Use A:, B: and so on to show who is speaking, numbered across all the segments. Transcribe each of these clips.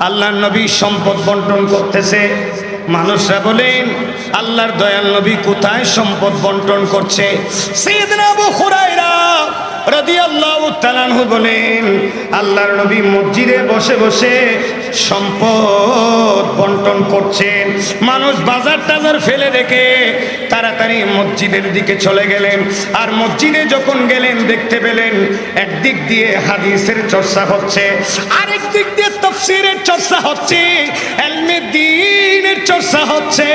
A: আল্লাহর নবী সম্পদ বন্টন করতেছে। মানুষরা বলেন, আল্লাহর দয়াল নবী কোথায় সম্পদ বন্টন করছে? বলেন, আল্লাহর নবী মসজিদে বসে বসে সম্পদ বন্টন করছেন। মানুষ বাজার টাজার ফেলে রেখে তাড়াতাড়ি মসজিদের দিকে চলে গেলেন। আর মসজিদে যখন গেলেন, দেখতে পেলেন একদিক দিয়ে হাদিসের চর্চা হচ্ছে, আরেক দিক দিয়ে তফসিরের চর্চা হচ্ছে দ্বীনের চর্চা হচ্ছে।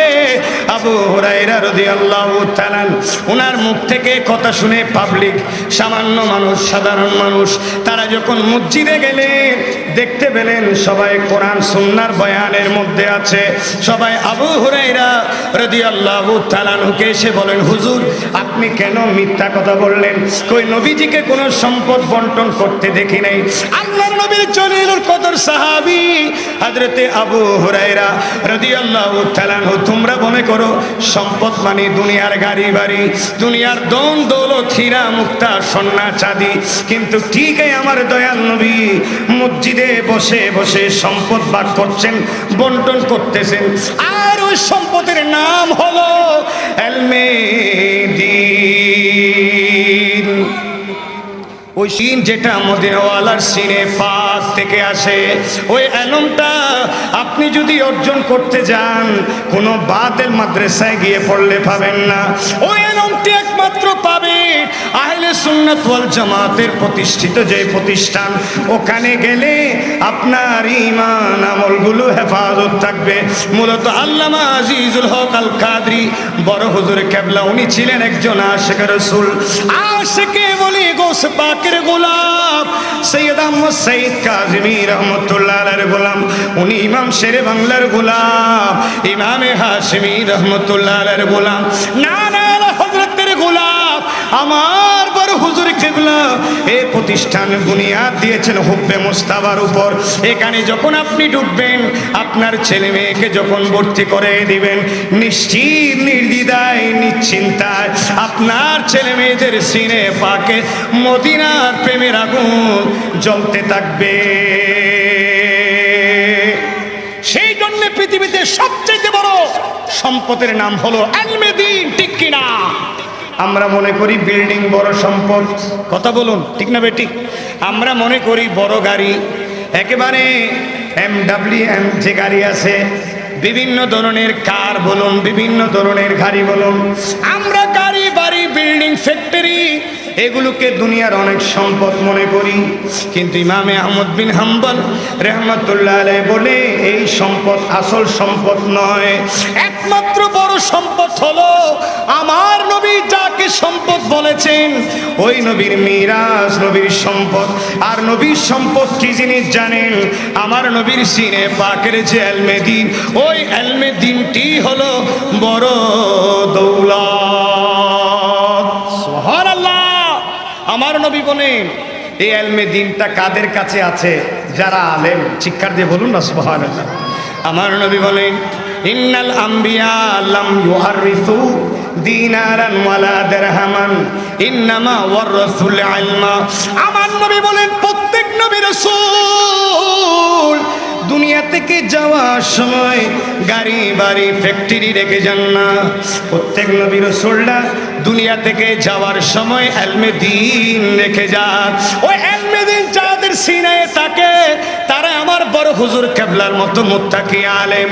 A: আবু হুরায়রা রাদিয়াল্লাহু তাআলা ওনার মুখ থেকে কথা শুনে পাবলিক সামান্য মানুষ, সাধারণ মানুষ, তারা যখন মসজিদে গেলেন, দেখতে পেলেন সবাই কোরআন সুন্নার বয়ানের মধ্যে আছে। সবাই আবু হুরাইরা রদি আল্লাহ তাআলাকে এসে বলেন, হুজুর, আপনি কেন মিথ্যা কথা বললেন? কই নবীজিকে কোনো সম্পদ বন্টন করতে দেখি নাই। আল্লাহর নবীর জলিলুল কদর সাহাবী হযরতে আবু হুরাইরা রাদিয়াল্লাহু তাআলা তোমরা মনে করো সম্পদ মানে দুনিয়ার গাড়ি বাড়ি, দুনিয়ার দন দৌলত, হীরা মুক্তা সোনা চাঁদি। কিন্তু ঠিকই আমার দয়াল নবী মসজিদে বসে বসে সম্পদ ভাগ করছেন বন্টন করতেছেন। আর ওই সম্পদের নাম হলো এলমে দিন ওই সিন যেটা মদিনাওয়ালার সিনে পাক থেকে আসে, ওই অ্যালমটা আপনি যদি অর্জন করতে যান, কোনো বাতের মাদ্রাসায় গিয়ে পড়লে পাবেন না। ওই অ্যালমটি একমাত্র পাবে আহলে সুন্নাত ওয়াল জামাতের প্রতিষ্ঠিত যে প্রতিষ্ঠান। ওখানে গেলে আপনার ইমান আমলগুলো হেফাজত থাকবে। মূলত আল্লামা আজিজুল হক আল কাদরি বড় হুজুর কেবলা, উনি ছিলেন একজন আশেখ রসুল। আশেকে বলি গোস পাকের গোলাপ। সৈয়দ আহমদ সৈয়দ কাজমি রহমতুল্লাহ গোলাম, উনি ইমাম শেরে বাংলার গোলাম, ইমামে হাশমি রহমতুল্লাহ গোলাম। না না হজরতের গোলাপ, আমার বড় হুজুর কেবলা এই প্রতিষ্ঠান বুনিয়াদ দিয়েছেন হুব্বে মোস্তাবার উপর। এখানে যখন আপনি ঢুকবেন, আপনার ছেলে মেয়েকে যখন ভর্তি করে দিবেন, নিশ্চিত নির্দ্বিধায় নিশ্চিন্তায় আপনার ছেলে মেয়েদের সিনে পাকে মদিনার প্রেমের আগুন জ্বলতে থাকবে। সেই জন্য পৃথিবীতে সবচেয়ে বড় সম্পদের নাম হলো আলমেদিন ঠিক কিনা? আমরা মনে করি বিল্ডিং বড় সম্পদ। কথা বলুন, ঠিক না বেটি? আমরা মনে করি বড় গাড়ি। একেবারে এম ডাব্লিউ এম যে গাড়ি আছে, বিভিন্ন ধরনের কার বলুন, বিভিন্ন ধরনের গাড়ি বলুন। আমরা গাড়ি, বাড়ি, বিল্ডিং, ফ্যাক্টরি এগুলোকে দুনিয়ার অনেক সম্পদ মনে করি। কিন্তু ইমামে আহমদ বিন হাম্বল রহমতুল্লাহ আলাই বলে, এই সম্পদ আসল সম্পদ নয়। একমাত্র বড় সম্পদ হলো আমার নবী যাকে সম্পদ বলেছেন, ওই নবীর মিরাজ, নবীর সম্পদ। আর নবীর সম্পদ কি জিনিস জানেন? আমার নবীর সিনে পাকের যে এলমেদিন ওই এলমেদিনটি হলো বড় দৌলত। আমার নবী বলেন এই এলমে দিনটা কাদের কাছে আছে? যারা আলেম শিক্ষার দিয়ে বলুন না সুবহান আমার নবী বলেন ইন্নাল আম্বিয়া লাম ইউহারিসু দিনারান ওয়ালা দিরহামান, ইন্নামা ওয়ারাসুল ইলমা। আমার নবী বলেন, প্রত্যেক নবী রাসূল দুনিয়া থেকে যাওয়ার সময় গাড়ি, বাড়ি ফ্যাক্টরি রেখে যান না। প্রত্যেক নবীর রসুল্লাহ দুনিয়া থেকে যাওয়ার সময় এলমে দিন রেখে যান। ওই এলমে দিন যাদের সিনায় থাকে, তারা আমার বড় হুজুর কেবলার মতো মুত্তাকি আলেম।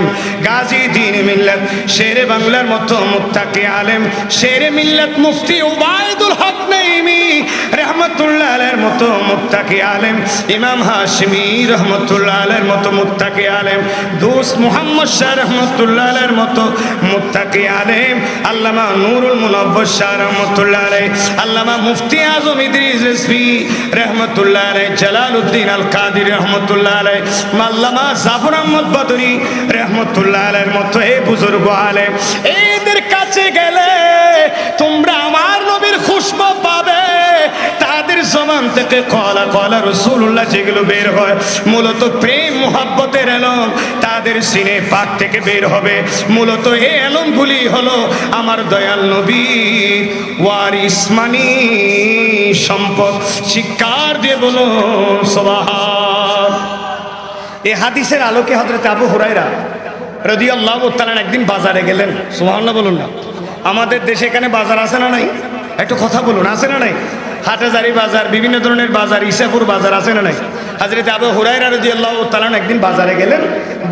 A: গাজী দিন মিল্লাত, শেরে বাংলার মতো মুত্তাকি আলেম। শেরে মিল্লাত মুফতি ওবায়দুল হক নাইমি। রহমতুল্লাহ আলের মতো মুত্তাকি আলেম, ইমাম হাশমি রহমতুল্লাহ আলের মতো মুত্তাকি আলেম, দোস্ত মুহাম্মদ শাহ রহমতুল্লাহ আলের মতো মুত্তাকি আলেম, আল্লামা নুরুল মুনব্বর শাহ রহমতুল্লাহ আলাই আল্লামা মুফতি আজম ইদ্রিস রেসবি রহমতুল্লাহ আলাই জালালউদ্দিন আল কাদির রহমতুল্লাহ আলাই আল্লামা জাফর আহমদ বদরি রহমতুল্লাহ আলাইয়ের মতো এই বুজুর্গ আলেম। এদের কাছে গেলে তোমরা আমার নবীর খুশবু জবান থেকে কলা কলা রসুল্লাহ যেগুলো বের হয়, মূলত প্রেম, মোহাব্বতের এলম তাদের সিনে পাক থেকে বের হবে। মূলত এই এলমগুলি হলো আমার দয়াল নবী ওয়ারিস মানি সম্পদ। শিকার দিয়ে বলো সবাহ এই হাদিসের আলোকে হজরত আবু হুরাইরা রদি আল্লাহ তালান একদিন বাজারে গেলেন। সুবহানাল্লাহ বলুন না। আমাদের দেশে এখানে বাজার আছে না নাই? একটু কথা বলুন, আছে না নাই? হাটাজারি বাজার, বিভিন্ন ধরনের বাজার ইসাপুর বাজার আছে না নাই? হাজরত আবু হুরাইরা রদি আল্লাহ তালান একদিন বাজারে গেলেন।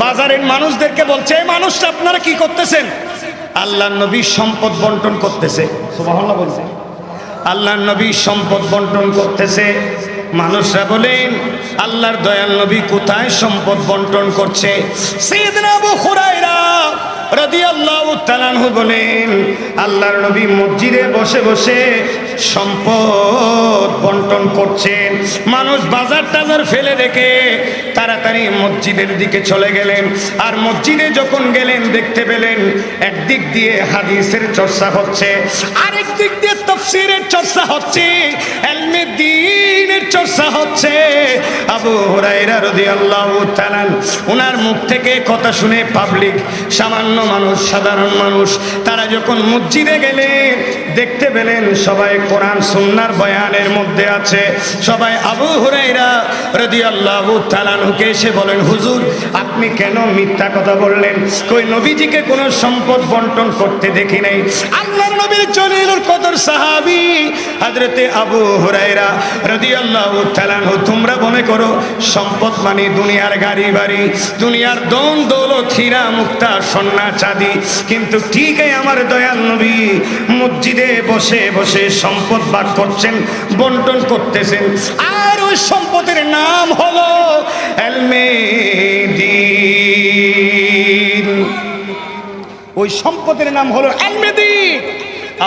A: বাজারের মানুষদেরকে বলছে, এই মানুষটা আপনারা কি করতেছেন? আল্লাহ নবী সম্পদ বন্টন করতেছে। বলছে। আল্লাহর নবী সম্পদ বন্টন করতেছে। মানুষরা বলেন, আল্লাহর দয়াল নবী কোথায় সম্পদ বন্টন করছে? সেদিন আবু হুরায়রা রাদিয়াল্লাহু বলেন আল্লাহর নবী মসজিদে বসে বসে সম্পদ বন্টন করছেন। মানুষ বাজার টাজার ফেলে রেখে তাড়াতাড়ি মসজিদের দিকে চলে গেলেন। আর মসজিদে যখন গেলেন, দেখতে পেলেন একদিক দিয়ে হাদিসের চর্চা হচ্ছে আরেক দিক দিয়ে তফসিরের চর্চা হচ্ছে আবু ওনার মুখ থেকে কথা শুনে পাবলিক সামান্য মানুষ, সাধারণ মানুষ, তারা যখন মসজিদে গেলেন, দেখতে পেলেন সবাই কোরআন, সুন্নার বয়ানের মধ্যে আছে, সবাই আবু হুরাইরা রাদিয়াল্লাহু তাআলাকে এসে বলেন, হুজুর, আপনি কেন মিথ্যা কথা বললেন? কই নবীজিকে কোনো সম্পদ বন্টন করতে দেখি নাই? আল্লাহর নবীর জলিলুল কদর সাহাবী হযরতে আবু হুরাইরা রদি রাদিয়াল্লাহু তাআলাহু তোমরা মনে করো সম্পদ মানে দুনিয়ার গাড়ি বাড়ি, দুনিয়ার দন দৌলত, হীরা মুক্তা সোনা চাঁদি, কিন্তু ঠিকই আমার দয়াল নবী মসজিদে বসে বসে সম্পদ ভাগ করছেন, বন্টন করতেছেন। আর ওই সম্পদের নাম হলো ওই সম্পদের নাম হলো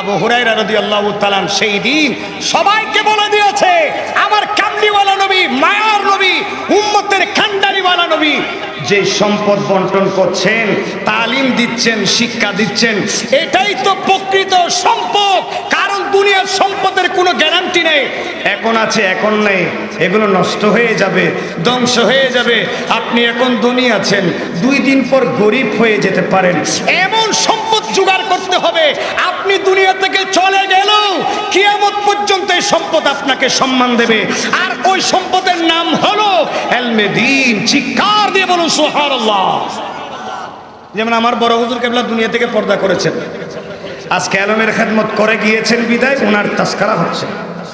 A: আবু হুরাইরা রাদিয়াল্লাহু তাআলা সেই দিন সবাইকে বলে দিয়েছে, আমার কামলিওয়ালা নবী, মায়ার নবী, উম্মতের খান্ডারিওয়ালা নবী, যে সম্পদ বন্টন করছেন, তালিম দিচ্ছেন, শিক্ষা দিচ্ছেন, এটাই তো প্রকৃত সম্পদ। দুনিয়ার সম্পদের কোনো গ্যারান্টি নেই। এখন আছে, এখন নেই। এগুলো নষ্ট হয়ে যাবে, ধ্বংস হয়ে যাবে। আপনি এখন ধনী আছেন। দুই দিন পর গরিব হয়ে যেতে পারেন। এমন সম্পদ জোগাড় করতে হবে, আপনি দুনিয়া থেকে চলে গেলেও কিয়ামত পর্যন্ত এই সম্পদ আপনাকে সম্মান দেবে। আর ওই সম্পদের নাম হলো এলমে দিন, চিৎকার দিয়ে বলুন, সুবহানাল্লাহ। যেমন আমার বড় হুজুর কেবলা দুনিয়া থেকে পর্দা করেছেন। আজকে আলমের খেদমত করে গিয়েছেন বিদায় ওনার তাস্কারা হচ্ছে।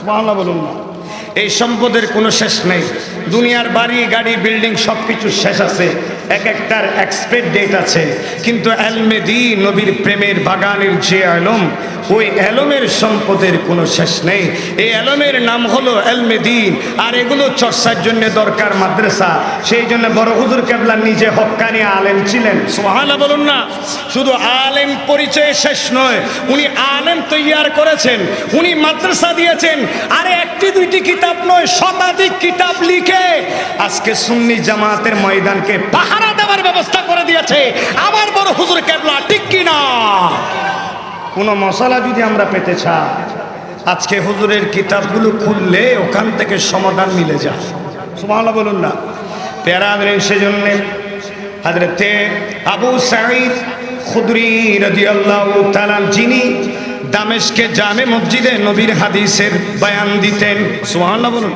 A: বলুন না। এই সম্পদের কোনো শেষ নেই। দুনিয়ার বাড়ি গাড়ি বিল্ডিং সব কিছু শেষ আছে। এক একটার এক্সপেক্ট ডেট আছে। কিন্তু এলমেদি নবীর প্রেমের বাগানের যে আলম ওই এলমের সম্পদের কোনো শেষ নেই। এই এলমের নাম হলো এলমেদিন আর এগুলো চর্চার জন্য দরকার মাদ্রাসা। সেই জন্য বড় হুজুর কেবলা নিজে হক্কানি আলেম ছিলেন। সোহানা বলুন না। শুধু আলেম পরিচয় শেষ নয়, উনি আলেম তৈয়ার করেছেন, উনি মাদ্রাসা দিয়েছেন। আরে একটি দুইটি কিতাব নয়, শতাধিক কিতাব লিখে আজকে সুন্নি জামাতের ময়দানকে পাহারা দেওয়ার ব্যবস্থা করে দিয়েছে। আমার বড় হুজুর কেবলা, ঠিক কিনা কোনো মশলা যদি আমরা পেতে চাই, আজকে হুজুরের কিতাবগুলো খুললে ওখান থেকে সমাধান মিলে যায়। বলুন না। প্যারা প্যারাদের সেজন্য হাজরতে আবু সাঈদ খুদরি রাদিয়াল্লাহু তাআলা যিনি দামেশকে জামে মসজিদে নবীর হাদিসের বয়ান দিতেন। সুবহানাল্লাহ বলুন।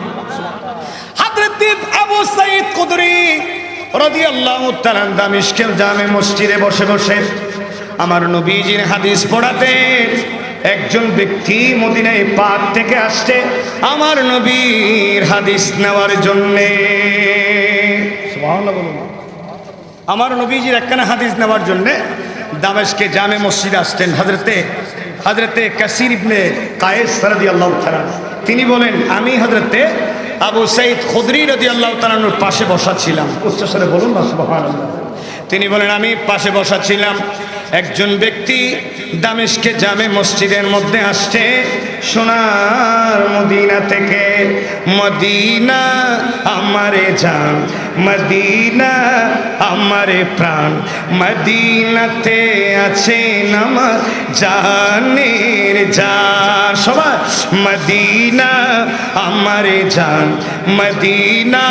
A: হযরত আবু সাঈদ খুদরি রাদিয়াল্লাহু তাআলা দামেশকের জামে মসজিদে বসে বসে আমার নবীজির হাদিস পড়াতেন একজন ব্যক্তি মদিনায় পাক থেকে আসছে আমার নবীর হাদিস নেওয়ার জন্যে। আমার নবীজির একখানা হাদিস নেওয়ার জন্যে দামেশকে জামে মসজিদ আসতেন হাজরতে হাজরতে কাসির ইবনে কায়েস রাদি আল্লাহ তিনি বলেন আমি হজরতে আবু সাইদ খুদরি রদি আল্লাহ তালানুর পাশে বসা ছিলাম। উচ্চস্বরে বলুন তিনি বলেন আমি পাশে বসা ছিলাম। একজন ব্যক্তি দামেশকে জামে মসজিদের মধ্যে আসছে। সোনার মদিনা থেকে মদিনা আমারে জান মদিনা আমারে প্রাণ। মদিনাতে আছে আমার জানের জান সবাই, মদিনা আমারে জান মদিনা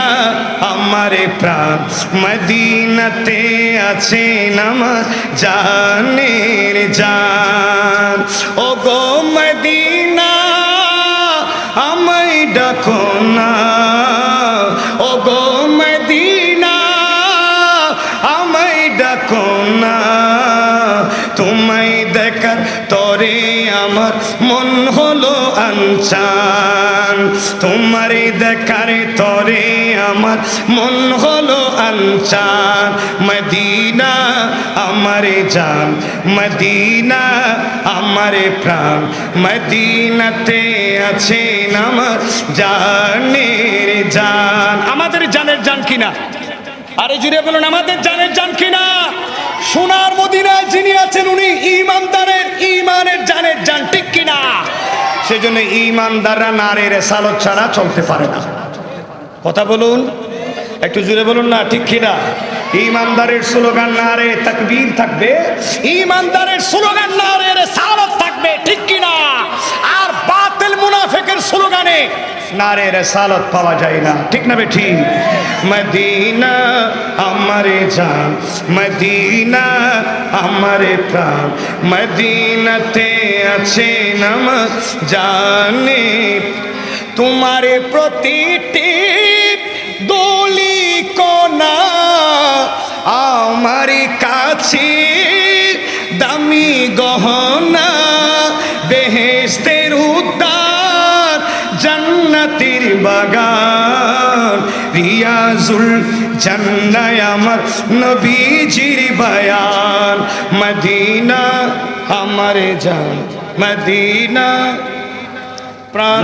A: আমারে প্রাণ। মদিনাতে আছে আমার জানের আমায় ও গো মদিনা আনচান তোমারই দেখার তরে আমার মন হলো আনচান। মদিনা আমারে জান, মদিনা আমারে প্রাণ। মদিনাতে আছে আমার জানের জান। আমাদের জানের জান কিনা? আরে জুড়ে বলুন, আমাদের জানের জান কিনা? সোনার মদিনায় যিনি আছেন উনি সেজন্য ইমানদাররা নারীর সালত ছাড়া চলতে পারে না। কথা বলুন, একটু জুড়ে বলুন না, ঠিক কিনা? ইমানদারের স্লোগান নারে তাকবীর থাকবে ইমানদারের স্লোগান নারে সালত থাকবে, ঠিক কিনা? মুনাফিকের স্লোগানে। নারে রেসালত পাওয়া যায় না। ঠিক না বে ঠিক মদিনা আমারে জান, মদিনা আমারে প্রাণ। মদিনাতে আছে নামাজ জানে। তোমারে প্রতিটি দলি কোনা আমার কাছে দামি গহনা রিয়াজুল জান্নায় আমার নবীজির বয়ান। মদিনা আমার জান মদিনা প্রাণ।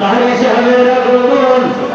B: তাহলে শহরের আগমন নারে